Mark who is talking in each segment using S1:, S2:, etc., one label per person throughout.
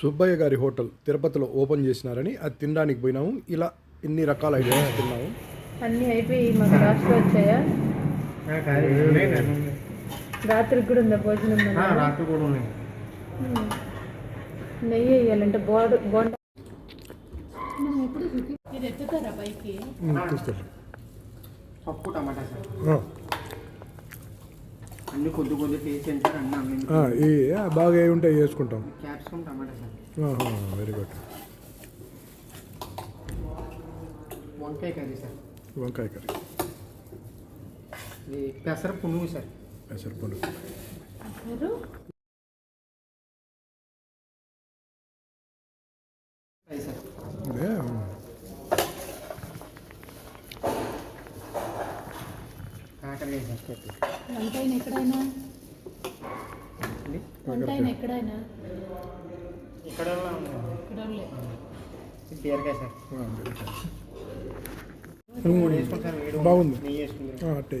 S1: సుబ్బయ్య గారి హోటల్ తిరుపతిలో ఓపెన్ చేసినారని అది తినడానికి పోయినాము. ఇలా ఇన్ని రకాల ఐటమ్స్ తిన్నాము.
S2: అన్నీ అయిపోయి మాకు లాస్ట్ వచ్చాయా? రాత్రికి కూడా ఉందా భోజనం?
S3: రాత్రి కూడా ఉన్నాయి.
S2: నెయ్యి వేయాలంటే బోడ బోండ. ఇది ఎత్తుతారా పైకి?
S3: పప్పు టమాటా సార్.
S1: ఆ,
S3: అన్ని కొద్ది కొద్ది టేస్ట్ తింటారు అన్ని
S1: ఈ బాగా ఏ ఉంటే వేసుకుంటాం
S3: capsicum tomato sir.
S1: Very good
S3: వంకాయ కర్రీ సార్.
S1: వంకాయ కర్రీ.
S3: ఇది పెసర పునుగు సార్.
S1: పెసరపండు
S2: మీరు
S3: ఫ్రై సార్
S1: ఇదే
S3: కాకరకాయ సార్
S2: వంటైన ఎక్కడైనా?
S3: అండి
S2: వంటైన ఎక్కడైనా?
S3: ఇక్కడ బీరకాయ సార్
S1: బాగుంది. అట్టే.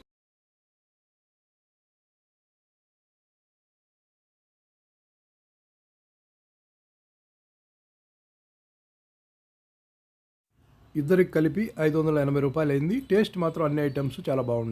S1: ఇద్దరికి కలిపి ఐదు వందల ఎనభై రూపాయలు అయింది టేస్ట్ మాత్రం అన్ని ఐటమ్స్ చాలా బాగుంది.